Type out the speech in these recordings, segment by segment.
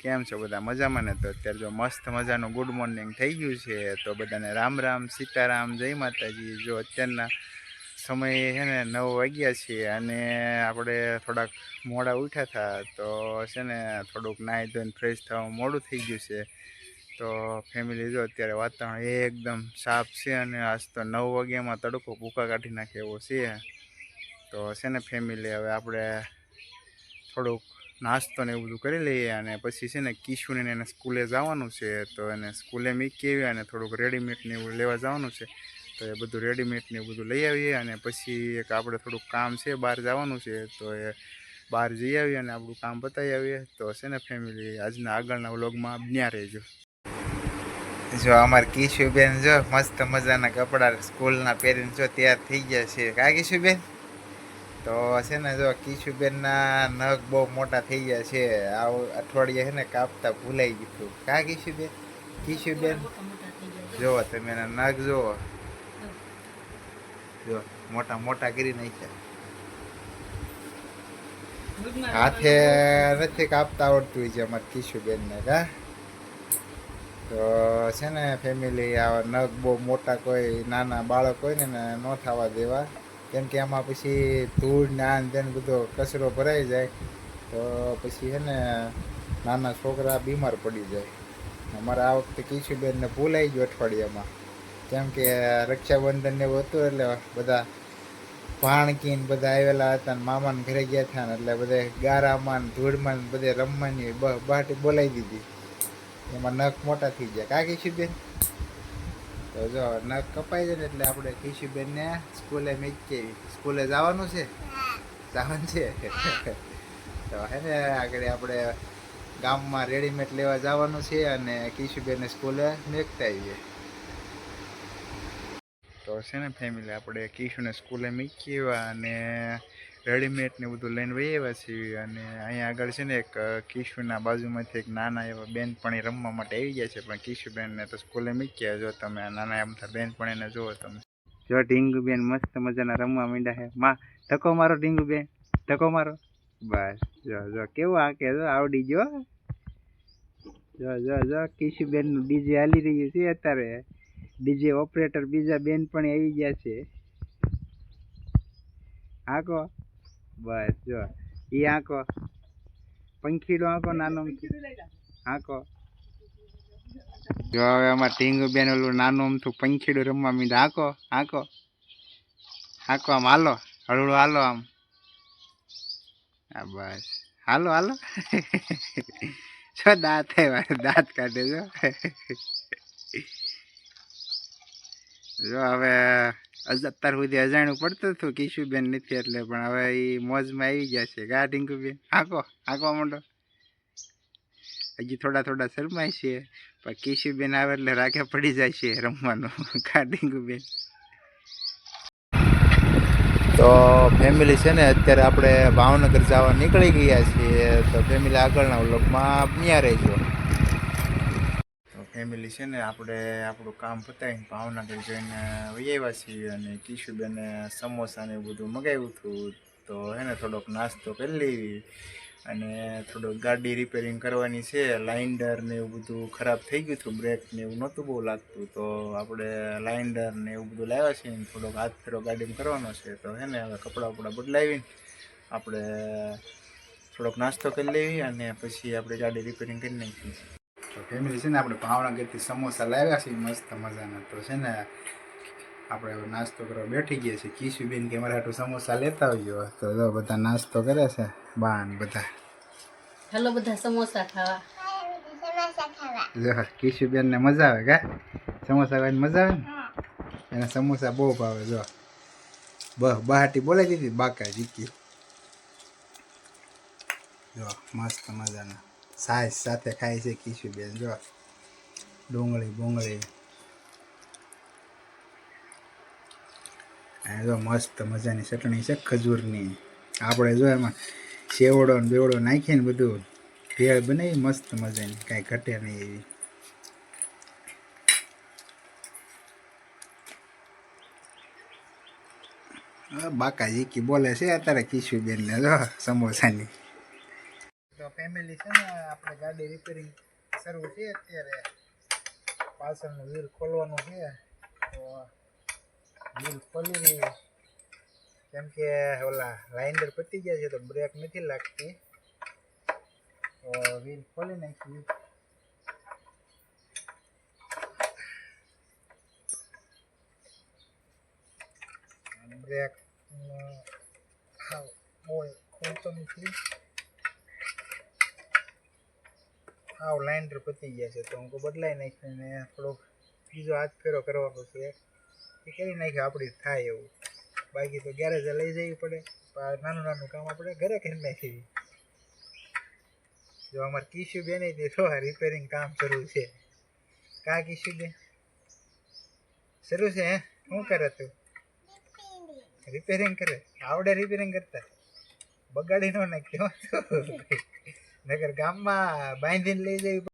કેમ છો? બધા મજામાં ને? તો અત્યારે જો મસ્ત મજાનું ગુડ મોર્નિંગ થઈ ગયું છે. તો બધાને રામ રામ, સીતારામ, જય માતાજી. જો અત્યારના સમય છે ને નવ વાગ્યા છે અને આપણે થોડાક મોડા ઉઠ્યા હતા. તો છે ને થોડુંક નાહી ધોઈને ફ્રેશ થવામાં મોડું થઈ ગયું છે. તો ફેમિલી જો અત્યારે વાતાવરણ એકદમ સાફ છે અને આજ તો નવ વાગ્યામાં તડકો ભૂકા કાઢી નાખે એવો છે. તો છે ને ફેમિલી હવે આપણે થોડુંક નાસ્તો ને એવું બધું કરી લઈએ અને પછી છે ને કિશુને એને સ્કૂલે જવાનું છે. તો એને સ્કૂલે મૂકી આવ્યા અને થોડુંક રેડીમેડ ને એવું લેવા જવાનું છે. તો એ બધું રેડીમેડ એવું બધું લઈ આવીએ અને પછી એક આપણે થોડુંક કામ છે બહાર જવાનું છે. તો એ બહાર જઈ આવીએ અને આપણું કામ બતાવી આવીએ. તો છે ને ફેમિલી આજના આગળના વ્લોગમાં બન્યા રહેજો. જો અમારે કિશુબેન જો મસ્ત મજાના કપડાં સ્કૂલના પહેરીને જો તૈયાર થઈ ગયા છે. કા કિશુબેન? તો છે ને જો કિશુબેનના નખ બહુ મોટા થઈ ગયા છે. આ અઠવાડિયે છે ને કાપતા ભૂલાઈ ગયું કા કિશુબેન? કિશુબેન? જુઓ તમે નખ જુઓ જો, મોટા મોટા કરી નાખ્યા. હાથે નથી કાપતા આવડતું હોય છે અમારે કિશુબેનને, કા? તો છે ને ફેમિલી આવા નખ બહુ મોટા કોઈ નાના બાળક હોય ને ન થવા દેવા. કેમ કે એમાં પછી ધૂળ ને આન ને ને બધો કચરો ભરાઈ જાય, તો પછી છે ને નાના છોકરા બીમાર પડી જાય. અમારે આ વખતે કીશુબેનને ભૂલાઈ ગયું અઠવાડિયામાં. કેમ કે રક્ષાબંધન ને એવું હતું એટલે બધા ભાણકી ને બધા આવેલા હતા ને મામાને ઘરે ગયા હતા ને એટલે બધે ગારામાં ધૂળમાં બધે રમવાની બ- બાટી બોલાવી દીધી. એમાં નખ મોટા થઈ ગયા. કા કિશુબેન? તો જો, નખ કપાઈ જાય ને એટલે આપણે કિશુબેનને સ્કૂલે મૂકી સ્કૂલે જવાનું છે? જવાનું છે? તો હે ને, આગળ આપણે ગામમાં રેડીમેડ લેવા જવાનું છે અને કિશુબેનને સ્કૂલે મેકતા આવીએ. તો છે ને ફેમિલી આપણે કિશુને સ્કૂલે મૂકી અને રેડીમેડ ને બધું લઈને વહી આવ્યા છીએ અને અહીંયા આગળ છે ને એક કિશુના બાજુમાંથી એક નાના એવા બેનપણી રમવા માટે આવી ગયા છે. પણ કિશુબેનને તો સ્કૂલે મૂક્યા જો તમે નાના એમ બેનપણીને જુઓ તમે. જો ઢીંગુબેન મસ્ત મજાના રમવા માંડ્યા છે. માં, ધક્કો મારો ઢીંગુબેન, ધક્કો મારો. બસ, જો જો, કેવું આ કે આવડી ગયો. જો જો જો, કિશુબેનનું ડીજે હાલી રહ્યું છે અત્યારે. ડીજે ઓપરેટર બીજા બેન પણ આવી ગયા છે. આંકો બસ જો. ઈ આંકો. પંખીડો આંકો, નાનો આંકો. જો હવે આમાં ટીંગુ બેન ઓલું નાનું અમથું પંખીડું રમવા મીંડા. આંકો આંકો. આંકો આમ, હાલો. હળવું હાલો આમ. હા બસ. હાલો હાલો. છો દાંત દાંત કાઢે જો જો હવે અત્યાર સુધી અજાણ્યું પડતું હતું, કિશુબેન નથી એટલે, પણ હવે એ મોજમાં આવી ગયા છે. ગા ટીંકુબેન આંકો આંકો મોટો હજી થોડા થોડા શરમાય છે, પણ કિશુબેન આવે એટલે રાખે પડી જાય છે રમવાનું. ગા ટીંકુબેન તો ફેમિલી છે ને, અત્યારે આપણે ભાવનગર જવા નીકળી ગયા છીએ, તો ફેમિલી આગળના વ્લોગમાં બન્યા રહેજો. ફેમિલી છે ને, આપણે આપણું કામ પતાવીને ભાવનગર જઈને આવ્યા છીએ અને કિશુબેને સમોસા ને એવું બધું મગાવ્યું હતું. તો હે ને થોડોક નાસ્તો કરી લેવી અને થોડોક ગાડી રિપેરિંગ કરવાની છે. લાઇન્ડર ને એવું બધું ખરાબ થઈ ગયું હતું બ્રેક ને એવું નહોતું બહુ લાગતું. તો આપણે લાઇન્ડર ને એવું બધું લાવ્યા છીએ થોડોક હાથ ફેરો ગાડીમાં કરવાનો છે. તો હે ને હવે કપડાં બપડા બદલાવીને આપણે થોડોક નાસ્તો કરી લેવી અને પછી આપણે ગાડી રિપેરિંગ કરી નાખીએ તો ફેમિલી છે ને આપણે ભાવનગરથી સમોસા લાવ્યા છીએ મસ્ત મજાના. તો છે ને આપણે નાસ્તો કરવા બેઠી ગયા છીએ. કિશુબેન કે મારા હાટું સમોસા લેતા આવજો. તો જો બધા નાસ્તો કરે છે બાન બધા. હેલો બધા સમોસા ખાવા. જો કિશુબેનને મજા આવે કા? સમોસા ખાવાની મજા આવે ને? એને સમોસા બહુ ભાવે જો. બહ બહાટી બોલાવી દીધી બાકા જીકી જો મસ્ત મજાના. સાઈઝ સાથે ખાય છે કિશુબેન જો ડુંગળી બુંગળી આ જો મસ્ત મજાની ચટણી છે ખજૂરની આપણે જો એમાં સેવડો ને બેવડો નાખીને બધું ભેળ બનાવી મસ્ત મજાની કાંઈ ઘટે નહીં એવી બાકા જીકી બોલે છે અત્યારે કિશુબેન ને જો સમોસાની ફેમિલી છે ને, આપણે ગાડી રિપેરિંગ શરૂ છે અત્યારે. પાછળનું વ્હીલ ખોલવાનું છે. તો વ્હીલ ખોલી રહી કેમ કે ઓલા લાઇન્ડર પતી ગયા છે તો બ્રેક નથી લાગતી. તો વ્હીલ ખોલી નાખ્યું. બ્રેક હોય ખોલતો નથી. હાવ લાઇન્ડર પતી ગયા છે, તો હું કહું નાખ્યો ને થોડોક બીજો હાથ ફેરો કરવાનો છે. એ કરી નાખ્યો આપણી થાય એવું. બાકી તો ગેરેજે લઈ જવી પડે. નાનું નાનું કામ આપણે ઘરે કરી નાખીએ. જો અમારે કિશુ બેન તે જો રિપેરિંગ કામ શરૂ છે. કા કિશુ બેન? શરૂ છે શું કરે તું? રિપેરિંગ કરે. આવડે રિપેરિંગ કરતા. બગાડી ન તું. નગર ગામમાં બાંધીને લઈ જવી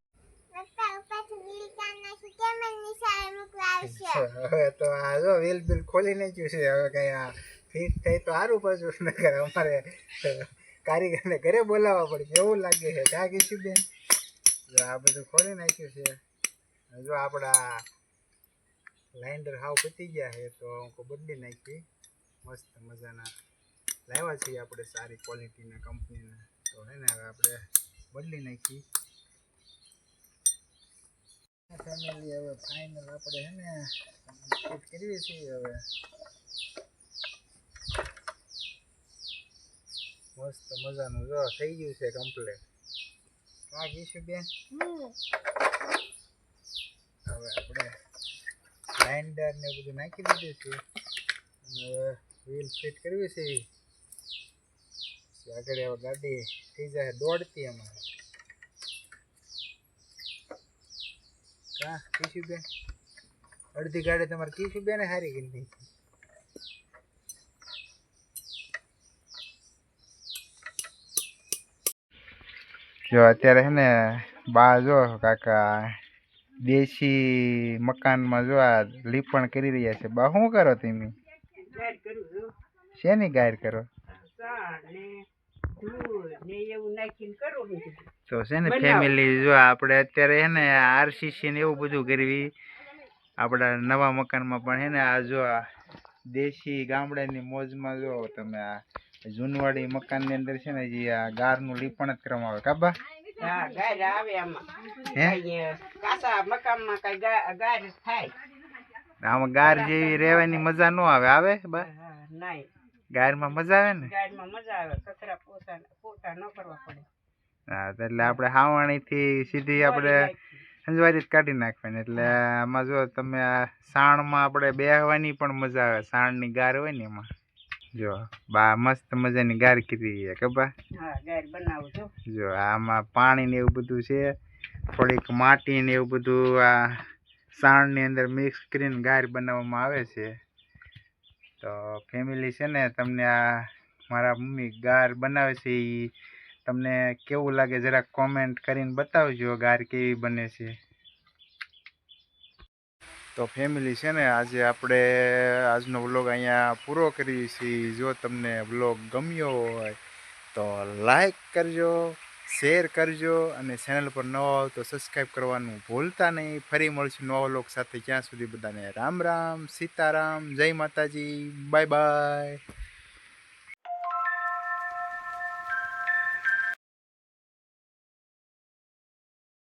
હવે તો આ જો વેલ બિલ ખોલી નાખ્યું છે હવે કઈ આ ફિટ થાય તો સારું પાછું નગર અમારે કારીગરને ઘરે બોલાવવા પડે એવું લાગે છે. કા કીધું બેન. જો આ બધું ખોલી નાખ્યું છે. જો આપણા લાઇન્ડર હાવ પતી ગયા છે તો હું બદલી નાખી. મસ્ત મજાના લાવ્યા છીએ આપણે સારી ક્વોલિટીના કંપનીના તો હે હવે આપણે બદલી નાખી. ફેમિલી હવે ફાઇનલ આપણે હે ને કરીએ છીએ હવે. મસ્ત મજાનું જો, થઈ ગયું છે કમ્પ્લેટ કા કીશું બેન? હવે આપણે ગ્રાઇન્ડર ને બધું નાખી દીધું છે. હવે વ્હીલ ફિટ કરવી છે. આગળ હવે ગાડી થઈ જાય દોડતી અમારે. કા કીશું બેન અડધી ગાડી તમારે કીશું બેન હારી ગઈ દીધી જો અત્યારે છે ને બા જો કાકા દેશી મકાનમાં જો આ લીપણ કરી રહ્યા છે. બા શું કરો તમે? ગાય કરું છું. શેની ગાયર કરો? છું તો છે ને ફેમિલી જો આપણે અત્યારે હે ને આરસીસી ને એવું બધું કરવી આપણા નવા મકાનમાં પણ હે ને આ જો આ દેશી ગામડાની મોજમાં જો તમે આ જૂનવાડી મકાનની અંદર છે ને જે આ ગારનું લીપણ જ કરવામાં આવે કાબા આવે આમાં. ગાર જેવી રહેવાની મજા ન આવે. આવે બા? હા, ગારમાં મજા આવે ને? ગાયમાં મજા આવે કચરા પોતા પોતા ન કરવા પડે. હા એટલે આપણે હાવાણીથી સીધી આપણે સંજવારી જ કાઢી નાખવાની. એટલે આમાં જો તમે આ સાણમાં આપણે બેહવાની પણ મજા આવે. સાણની ગાર હોય ને એમાં. જો બા મસ્ત મજાની ગાર કીધી છે હા ગાય જો આમાં પાણી ને એવું બધું છે. થોડીક માટી ને એવું બધું આ સાણની અંદર મિક્સ કરીને ગાર બનાવવામાં આવે છે. તો ફેમિલી છે ને, તમને આ મારા મમ્મી ગાર બનાવે છે એ તમને કેવું લાગે જરાક કોમેન્ટ કરીને બતાવજો ગાર કેવી બને છે. તો ફેમિલી છે ને, આજે આપણે આજનો વ્લોગ અહીંયા પૂરો કરીએ છીએ. જો તમને વ્લોગ ગમ્યો હોય તો લાઈક કરજો. શેર કરજો અને ચેનલ પર ન આવો તો સબસ્ક્રાઈબ કરવાનું ભૂલતા નહીં. ફરી મળશું નવા વ્લોગ સાથે. જ્યાં સુધી બધાને રામ રામ, સીતારામ, જય માતાજી. Bye bye.